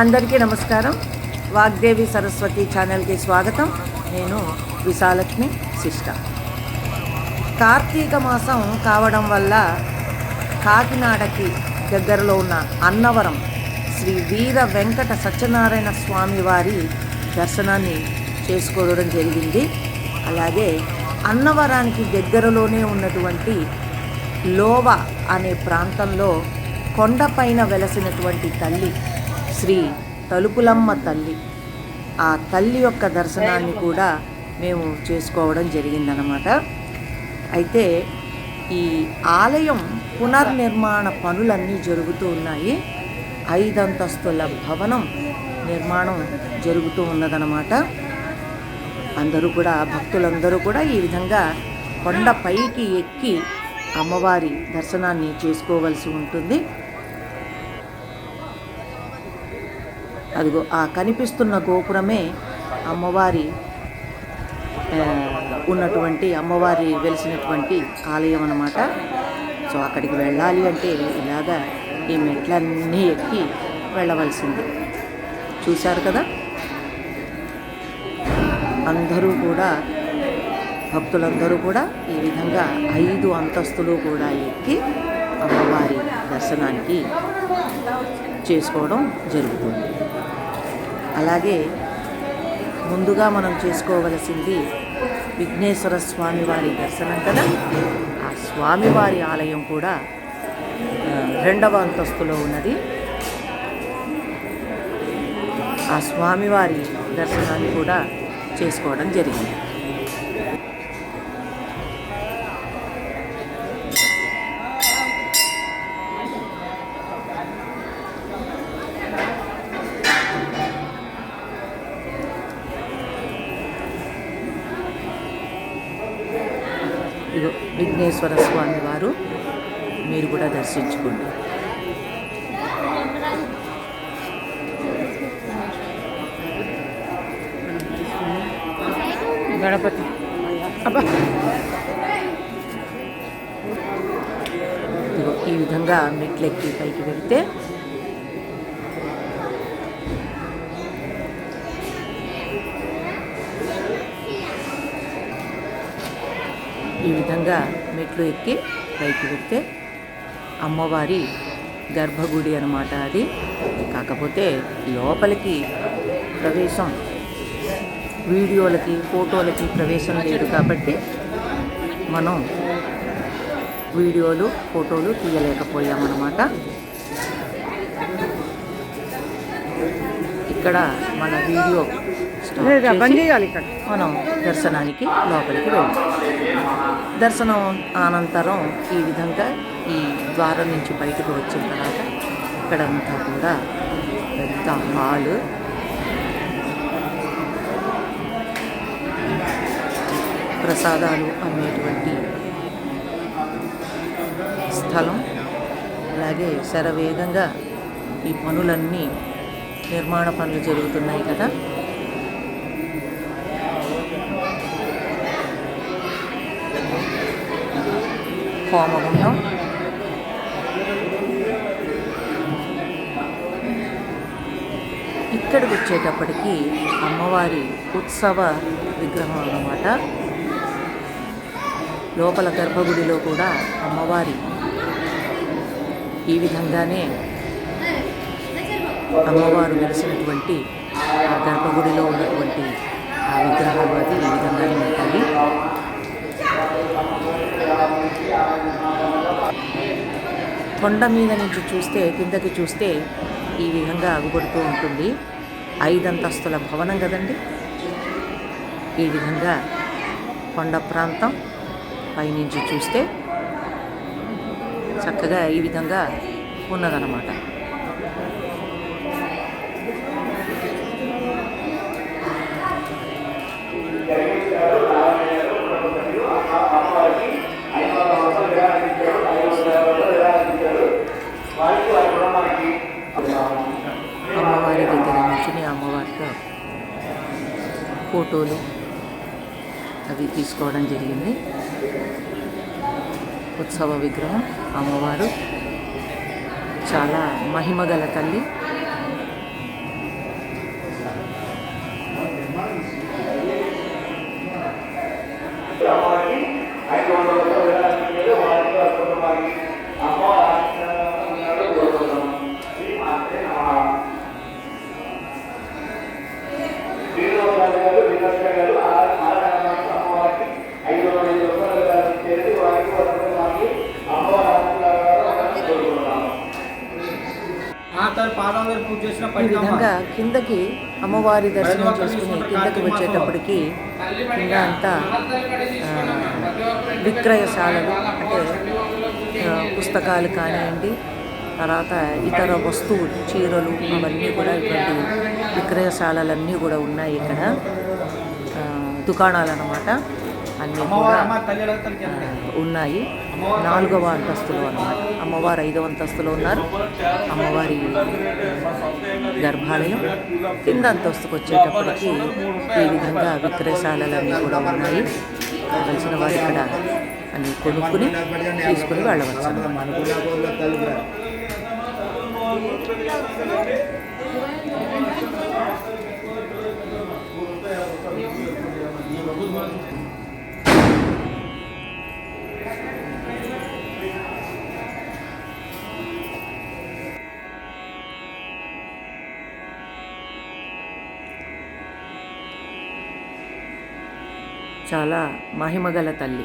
అందరికీ నమస్కారం. వాగ్దేవి సరస్వతి ఛానల్కి స్వాగతం. నేను విశాలక్ష్మి శిష్ట. కార్తీక మాసం కావడం వల్ల కాకినాడకి దగ్గరలో ఉన్న అన్నవరం శ్రీ వీర వెంకట సత్యనారాయణ స్వామి వారి దర్శనాన్ని చేసుకోవడం జరిగింది. అలాగే అన్నవరానికి దగ్గరలోనే ఉన్నటువంటి లోవ అనే ప్రాంతంలో కొండపైన వెలసినటువంటి తల్లి శ్రీ తలుపులమ్మ తల్లి. ఆ తల్లి యొక్క దర్శనాన్ని కూడా మేము చేసుకోవడం జరిగిందనమాట అయితే ఈ ఆలయం పునర్నిర్మాణ పనులన్నీ జరుగుతూ ఉన్నాయి. ఐదంతస్తుల భవనం నిర్మాణం జరుగుతూ ఉన్నదనమాట అందరూ కూడా భక్తులందరూ కూడా ఈ విధంగా కొండ పైకి ఎక్కి అమ్మవారి దర్శనాన్ని చేసుకోవలసి ఉంటుంది. అదిగో ఆ కనిపిస్తున్న గోపురమే అమ్మవారి ఉన్నటువంటి అమ్మవారి వెలిసినటువంటి ఆలయం అన్నమాట. సో అక్కడికి వెళ్ళాలి అంటే ఇలాగా ఈ మెట్లన్నీ ఎక్కి వెళ్ళవలసింది. చూశారు కదా? అందరూ కూడా భక్తులందరూ కూడా ఈ విధంగా ఐదు అంతస్తులు కూడా ఎక్కి అమ్మవారి దర్శనానికి చేసుకోవడం జరుగుతుంది. అలాగే ముందుగా మనం చేసుకోవలసింది విఘ్నేశ్వర స్వామి వారి దర్శనం కదా? ఆ స్వామివారి ఆలయం కూడా రెండవ అంతస్తులో ఉన్నది. ఆ స్వామివారి దర్శనాన్ని కూడా చేసుకోవడం జరిగింది. ఇగో విఘ్నేశ్వర స్వామి వారు మీరు కూడా దర్శించుకోండి. గణపతి. అబ్బా. ఈ విధంగా మెట్లెక్కి పైకి వెళ్తే ఈ విధంగా మెట్లు ఎక్కి పైకి వెళ్తే అమ్మవారి గర్భగుడి అన్నమాట అది. కాకపోతే లోపలికి ప్రవేశం వీడియోలకి ఫోటోలకి ప్రవేశం లేదు కాబట్టి మనం వీడియోలు ఫోటోలు తీయలేకపోయామన్నమాట. ఇక్కడ మన వీడియో మనం దర్శనానికి లోపలికి వెళ్ళాం దర్శనం అనంతరం ఈ విధంగా ఈ ద్వారం నుంచి బయటకు వచ్చిన తర్వాత ఇక్కడంతా కూడా పెద్ద హాలు. ప్రసాదాలు అమ్మేటువంటి స్థలం. అలాగే శరవేగంగా ఈ పనులన్నీ నిర్మాణ పనులు జరుగుతున్నాయి కదా. హోమగుండం ఇక్కడికి వచ్చేటప్పటికి అమ్మవారి ఉత్సవ విగ్రహం అన్నమాట. లోపల గర్భగుడిలో కూడా అమ్మవారి ఈ విధంగానే అమ్మవారు వెలిసినటువంటి ఆ గర్భగుడిలో ఉన్నటువంటి ఆ విగ్రహాలు అది ఈ విధంగానే ఉంటాయి. కొండ మీద నుంచి చూస్తే కిందకి చూస్తే ఈ విధంగా అగుపడుతూ ఉంటుంది. ఐదంతస్తుల భవనం కదండి? ఈ విధంగా కొండ ప్రాంతం పైనుంచి చూస్తే చక్కగా ఈ విధంగా ఉన్నదన్నమాట. ఫోటోలు అవి తీసుకోవడం జరిగింది. ఉత్సవ విగ్రహం అమ్మవారు. చాలా మహిమగల తల్లి. ఈ విధంగా కిందకి అమ్మవారి దర్శనం చేసుకుని కిందకి వచ్చేటప్పటికి కింద అంతా విక్రయశాలలు అంటే పుస్తకాలు కానివ్వండి తర్వాత ఇతర వస్తువులు చీరలు అవన్నీ కూడా ఇటువంటి విక్రయశాలలన్నీ కూడా ఉన్నాయి ఇక్కడ దుకాణాలు అన్నమాట అన్నీ కూడా ఉన్నాయి. నాలుగవ అంతస్తులో అన్నమాట. అమ్మవారు ఐదవ అంతస్తులో ఉన్నారు. అమ్మవారి గర్భాలయం కింద అంతస్తుకు వచ్చేటప్పటికి ఈ విధంగా విక్రయశాలలన్నీ కూడా ఉన్నాయి. కావలసిన వారు ఇక్కడ అన్ని కొనుక్కుని తీసుకుని వెళ్ళవచ్చు చాలా మహిమగల తల్లి